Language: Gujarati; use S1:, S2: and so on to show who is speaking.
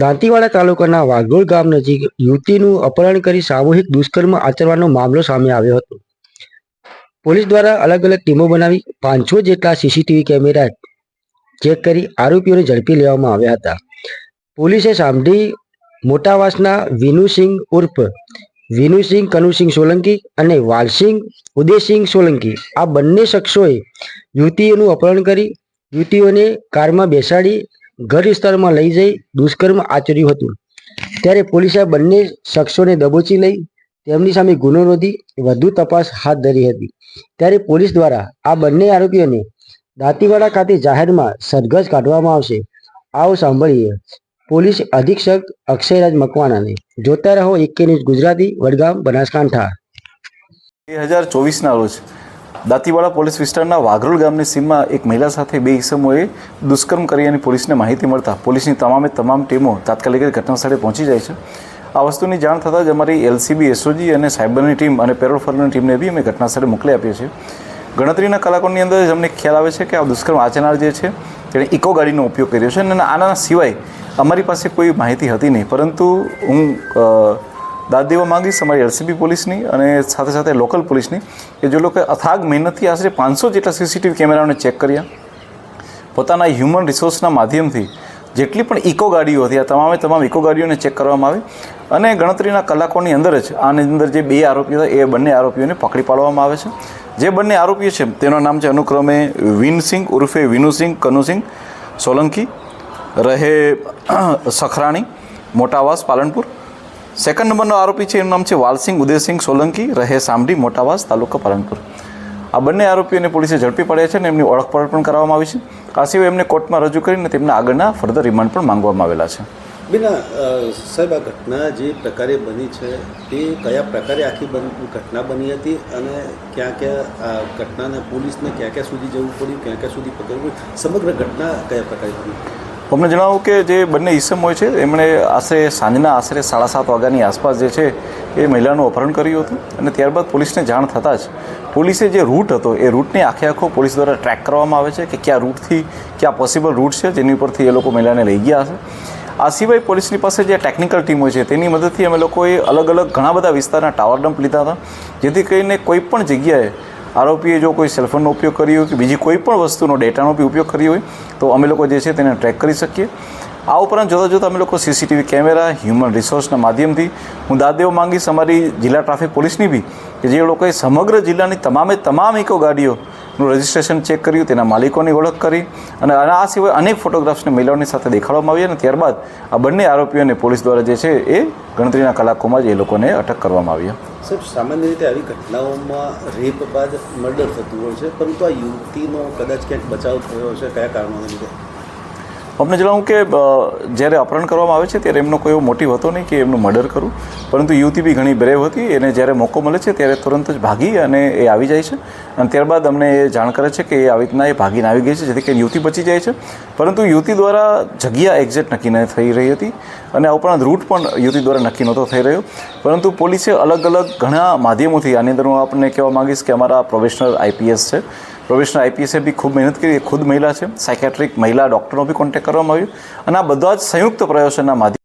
S1: દાંતીવાડા તાલુકાના વાઘોળ ગામ નજીક યુવતીનું અપહરણ કરી સામૂહિક દુષ્કર્મ આચરવાનો મામલો સામે આવ્યો હતો. પોલીસ દ્વારા અલગ અલગ ટીમો બનાવી પાંચસો જેટલા સીસીટીવી કેમેરા ચેક કરી આરોપીઓને ઝડપી લેવામાં આવ્યા હતા. પોલીસે સામઢી મોટાવાસના વિનુસિંહ ઉર્ફ વિનુસિંહ, કનુસિંહ સોલંકી અને વાલસિંહ ઉદયસિંહ સોલંકી આ બંને શખ્સોએ યુવતીઓનું અપહરણ કરી યુવતીઓને કારમાં બેસાડી ઘર વિસ્તારમાં લઈ જઈ દુષ્કર્મ આચર્યું હતું. ત્યારે પોલીસે બંને શખ્સોને દબોચી લઈ તેમની સામે ગુનો નોંધી વધુ તપાસ હાથ ધરી હતી. ત્યારે પોલીસ દ્વારા આ બંને આરોપીઓને દાંતીવાડા ખાતે જાહેરમાં સરઘસ કાઢવામાં આવશે. આવો સાંભળીએ પોલીસ અધિક્ષક અક્ષયરાજ મકવાણાને. જોતા રહો એકે ન્યૂઝ ગુજરાતી, વડગામ, બનાસકાંઠા.
S2: બે હજાર ચોવીસના રોજ દાંતીવાડા પોલીસ વિસ્તારના વાઘરોલ ગામની સીમમાં એક મહિલા સાથે બે ઇસમોએ દુષ્કર્મ કરી અને પોલીસને માહિતી મળતા પોલીસની તમામે તમામ ટીમો તાત્કાલિક ઘટનાસ્થળે પહોંચી જાય છે. આ વસ્તુની જાણ થતાં જ અમારી એલસીબી, એસઓજી અને સાયબરની ટીમ અને પેરોલ ફરની ટીમને બી અમે ઘટનાસ્થળે મોકલી આપીએ છીએ. ગણતરીના કલાકોની અંદર જ અમને ખ્યાલ આવે છે કે આ દુષ્કર્મ આચરનાર જે છે, તેણે ઇકો ગાડીનો ઉપયોગ કર્યો છે અને આના સિવાય અમારી પાસે કોઈ માહિતી હતી નહીં. પરંતુ હું દાદ દેવા માંગીશ અમારી એલસીબી પોલીસની અને સાથે સાથે લોકલ પોલીસની કે જે લોકોએ અથાગ મહેનતથી આશરે પાંચસો જેટલા સીસીટીવી કેમેરાઓને ચેક કર્યા. પોતાના હ્યુમન રિસોર્સના માધ્યમથી જેટલી પણ ઇકો ગાડીઓ હતી, આ તમામે તમામ ઇકો ગાડીઓને ચેક કરવામાં આવી અને ગણતરીના કલાકોની અંદર જ આની અંદર જે બે આરોપીઓ હતા, એ બંને આરોપીઓને પકડી પાડવામાં આવે છે. જે બંને આરોપીઓ છે, તેનું નામ છે અનુક્રમે વિનસિંહ ઉર્ફે વિનુસિંહ કનુસિંહ સોલંકી, રહે સખરાણી, મોટાવાસ, પાલનપુર સેકન્ડ નંબરનો આરોપી છે, એનું નામ છે વાલસિંહ ઉદયસિંહ સોલંકી. રહે સામડી મોટાવાસ, તાલુકા પાલનપુર. આ બંને આરોપીઓને પોલીસે ઝડપી પડ્યા છે અને એમની ઓળખપણ પણ કરવામાં આવી છે. આ સિવાય એમને કોર્ટમાં રજૂ કરીને તેમના આગળના ફર્ધર રિમાન્ડ પણ માંગવામાં આવેલા છે.
S3: બેના સાહેબ, આ ઘટના જે પ્રકારે બની છે, તે કયા પ્રકારે આખી ઘટના બની હતી અને ક્યાં ક્યાં આ ઘટનાને પોલીસને ક્યાં ક્યાં સુધી જવું પડ્યું, ક્યાં ક્યાં સુધી પકડવું સમગ્ર ઘટના કયા પ્રકારે બની?
S2: અમને જણાવું કે જે બંને ઈસમ હોય છે, એમણે આશરે સાંજના આશરે સાડા સાત વાગ્યાની આસપાસ જે છે, એ મહિલાનું અપહરણ કર્યું હતું અને ત્યારબાદ પોલીસને જાણ થતાં જ પોલીસે જે રૂટ હતો, એ રૂટને આખે આખો પોલીસ દ્વારા ટ્રેક કરવામાં આવે છે કે કયા રૂટથી કયા પોસિબલ રૂટ છે, જેની ઉપરથી એ લોકો મહિલાને લઈ ગયા હશે. આ સિવાય પોલીસની પાસે જે ટેકનિકલ ટીમ હોય છે, તેની મદદથી અમે લોકોએ અલગ અલગ ઘણા બધા વિસ્તારના ટાવર ડમ્પ લીધા હતા, જેથી કરીને કોઈ પણ જગ્યાએ આરોપીએ જો કોઈ સેલફોનનો ઉપયોગ કર્યો હોય કે બીજી કોઈ પણ વસ્તુનો ડેટાનો બી ઉપયોગ કર્યો હોય, તો અમે લોકો જે છે તેને ટ્રેક કરી શકીએ. આ ઉપરાંત જોતાં જોતાં અમે લોકો સીસીટીવી કેમેરા હ્યુમન રિસોર્સના માધ્યમથી હું દાદેવ માંગીશ અમારી જિલ્લા ટ્રાફિક પોલીસની બી, કે જે લોકોએ સમગ્ર જિલ્લાની તમામે તમામ ઇકો ગાડીઓનું રજિસ્ટ્રેશન ચેક કર્યું, તેના માલિકોની ઓળખ કરી અને આ સિવાય અનેક ફોટોગ્રાફ્સને મહિલાઓની સાથે દેખાડવામાં આવ્યા અને ત્યારબાદ આ બંને આરોપીઓને પોલીસ દ્વારા જે છે એ ગણતરીના કલાકોમાં જ એ લોકોને અટક કરવામાં આવ્યા
S3: સાહેબ, સામાન્ય રીતે આવી ઘટનાઓમાં રેપ બાદ મર્ડર થતું હોય છે, પરંતુ આ યુવતીનો કદાચ ક્યાંક બચાવ થયો છે કયા કારણોને લીધે?
S2: અમને જણાવું કે જ્યારે અપહરણ કરવામાં આવે છે, ત્યારે એમનો કોઈ એવો મોટિવ હતો નહીં કે એમનું મર્ડર કરું. પરંતુ યુવતી બી ઘણી બ્રેવ હતી, એને જ્યારે મોકો મળે છે, ત્યારે તુરંત જ ભાગી અને એ આવી જાય છે. અને ત્યારબાદ અમને એ જાણ કરે છે કે એ આવી રીતના એ ભાગીને આવી ગઈ છે, જેથી કરીને યુવતી બચી જાય છે. પરંતુ યુવતી દ્વારા જગ્યા એક્ઝેક્ટ નક્કી ન થઈ રહી હતી અને આ ઉપરાંત રૂટ પણ યુવતી દ્વારા નક્કી નહોતો થઈ રહ્યો. પરંતુ પોલીસે અલગ અલગ ઘણા માધ્યમોથી આની અંદર હું આપને કહેવા માંગીશ કે અમારા પ્રોફેશનલ આઈપીએસ છે. પ્રોફેશનલ આઈપીએસે બી ખૂબ મહેનત કરી. ખુદ મહિલા છે. સાયકેટ્રિક મહિલા ડૉક્ટરનો બી કોન્ટેક્ટ કરવામાં આવ્યો. અને આ બધા જ સંયુક્ત પ્રયાસોના માધ્યમ